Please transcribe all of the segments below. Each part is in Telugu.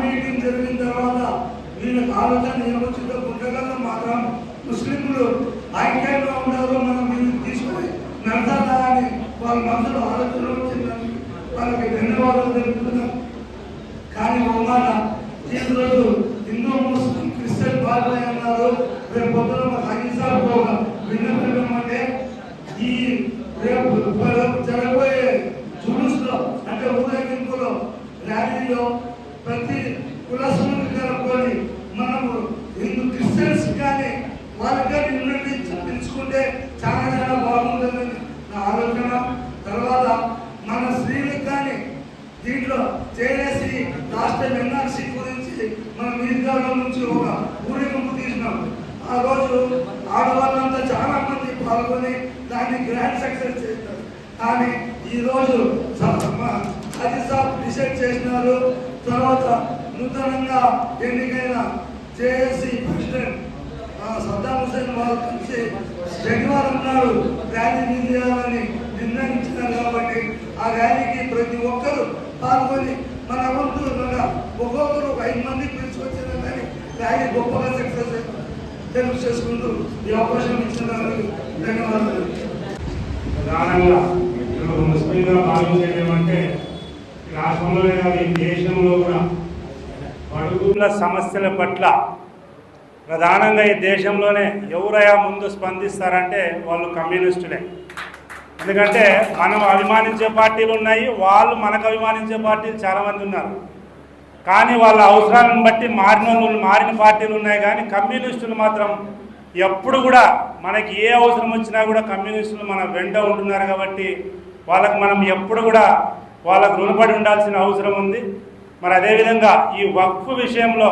మీటింగ్ జరిగిన తర్వాత వీళ్ళకి ఆలోచన ఏమొచ్చిందో పుట్టగల్లో మాత్రం ముస్లింలు ఐక్యంగా ఉన్నారు మనం వీళ్ళని తీసుకుని నడతారా అని వాళ్ళ మనసులో ఆలోచన వచ్చిందని వాళ్ళకి ధన్యవాదాలు తెలుపుతున్నాం కానీ ఒక ఈరోజు హిందూ ముస్లిం క్రిస్టియన్ బాబాయ్ అన్నారు రేపు పొద్దున మాకు అహింసా ఒక విన్నపం ఈ రేపు జరగ జరగబోయే జులుస్లో అంటే ఊరేగింపులో ర్యాలీలో ప్రతి కులస్తులను కలుపుకొని మనము హిందూ క్రిస్టియన్స్ కానీ వాళ్ళకే యూనిటీ పెంచుకుంటే చాలా చాలా బాగుంటుందని నా ఆలోచన తర్వాత మన స్త్రీలకు కానీ దీంట్లో చేరేసి రాష్ట్ర ఎన్ఆర్సీ గురించి మన మీర్గాలో నుంచి ఒక ఊరేగింపు తీసినాం. ఆ రోజు ఆడవాళ్ళంతా చాలా మంది పాల్గొని దాన్ని గ్రాండ్ సక్సెస్ చేస్తారు కానీ ఈ రోజు అది సాబ్ డిసైడ్ చేసినారు. తర్వాత నూతనంగా ఎన్నికైన జేఏసీ ప్రెసిడెంట్ సద్దాం హుసేన్ వాళ్ళు కలిసి శనివారం నాడు ర్యాలీ తీయాలని నిర్ణయించినారు కాబట్టి ఆ ర్యాలీకి ప్రతి ఒక్కరూ పాల్గొని మన వంతు మన ఒక్కొక్కరు ఒక ఐదు మంది పిలుచుకొచ్చినా కానీ ర్యాలీ గొప్పగా సక్సెస్ తెలుగు చేసుకుంటూ ఈ అవకాశం ఇచ్చినందుకు ధన్యవాదాలు. ప్రధానంగా ఇప్పుడు ముస్లింగా భావించేది ఏమంటే ఈ రాష్ట్రంలోనే కాదు ఈ దేశంలో కూడా బడుగుల సమస్యల పట్ల ప్రధానంగా ఈ దేశంలోనే ఎవరయా ముందు స్పందిస్తారంటే వాళ్ళు కమ్యూనిస్టులే. ఎందుకంటే మనం అభిమానించే పార్టీలు ఉన్నాయి వాళ్ళు మనకు అభిమానించే పార్టీలు చాలామంది ఉన్నారు. కానీ వాళ్ళ అవసరాలను బట్టి మారిన మారిన పార్టీలు ఉన్నాయి కానీ కమ్యూనిస్టులు మాత్రం ఎప్పుడు కూడా మనకి ఏ అవసరం వచ్చినా కూడా కమ్యూనిస్టులు మన వెంట ఉంటున్నారు కాబట్టి వాళ్ళకు మనం ఎప్పుడు కూడా వాళ్ళకు రుణపడి ఉండాల్సిన అవసరం ఉంది. మరి అదేవిధంగా ఈ వక్ఫ్ విషయంలో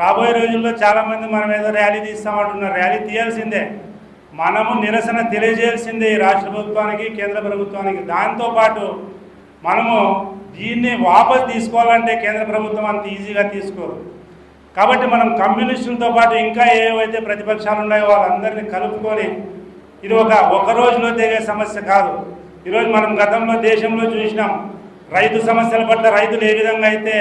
రాబోయే రోజుల్లో చాలామంది మనం ఏదో ర్యాలీ తీస్తామంటున్నారు. ర్యాలీ తీయాల్సిందే. మనము నిరసన తెలియజేయాల్సిందే ఈ రాష్ట్ర ప్రభుత్వానికి కేంద్ర ప్రభుత్వానికి. దాంతోపాటు మనము దీన్ని వాపసు తీసుకోవాలంటే కేంద్ర ప్రభుత్వం అంత ఈజీగా తీసుకోరు. కాబట్టి మనం కమ్యూనిస్టులతో పాటు ఇంకా ఏవైతే ప్రతిపక్షాలు ఉన్నాయో వాళ్ళందరినీ కలుపుకొని ఇది ఒక ఒక రోజులో తెగే సమస్య కాదు. ఈరోజు మనం గతంలో దేశంలో చూసినాం రైతు సమస్యల పట్ల రైతులు ఏ విధంగా అయితే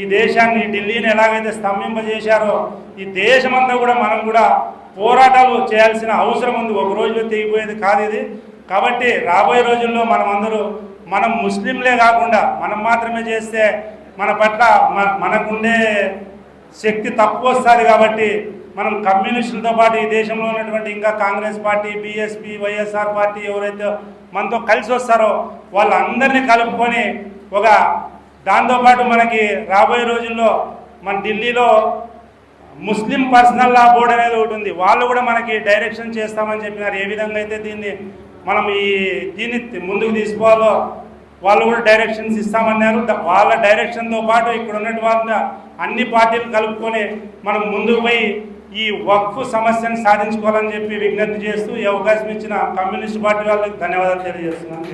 ఈ దేశాన్ని ఢిల్లీని ఎలాగైతే స్తంభింపజేశారో ఈ దేశమంతా కూడా మనం కూడా పోరాటాలు చేయాల్సిన అవసరం ఉంది. ఒక రోజులో తెగిపోయేది కాదు ఇది. కాబట్టి రాబోయే రోజుల్లో మనం అందరూ మనం ముస్లింలే కాకుండా మనం మాత్రమే చేస్తే మన పట్ల మనకుండే శక్తి తక్కువ వస్తుంది కాబట్టి మనం కమ్యూనిస్టులతో పాటు ఈ దేశంలో ఉన్నటువంటి ఇంకా Congress party BSP YSR party ఎవరైతే మనతో కలిసి వస్తారో వాళ్ళందరినీ కలుపుకొని ఒక దాంతోపాటు మనకి రాబోయే రోజుల్లో మన ఢిల్లీలో ముస్లిం పర్సనల్ లా బోర్డ్ అనేది ఒకటి ఉంది. వాళ్ళు కూడా మనకి డైరెక్షన్ చేస్తామని చెప్పినారు. ఏ విధంగా అయితే దీన్ని మనం ఈ దీన్ని ముందుకు తీసుకోవాలో వాళ్ళు కూడా డైరెక్షన్స్ ఇస్తామన్నారు. వాళ్ళ డైరెక్షన్తో పాటు ఇక్కడ ఉన్నట్టు వాళ్ళ అన్ని పార్టీలు కలుపుకొని మనం ముందుకు పోయి ఈ వక్ఫ్ సమస్యను సాధించుకోవాలని చెప్పి విజ్ఞప్తి చేస్తూ ఈ అవకాశం ఇచ్చిన కమ్యూనిస్ట్ పార్టీ వాళ్ళకి ధన్యవాదాలు తెలియజేస్తున్నాను.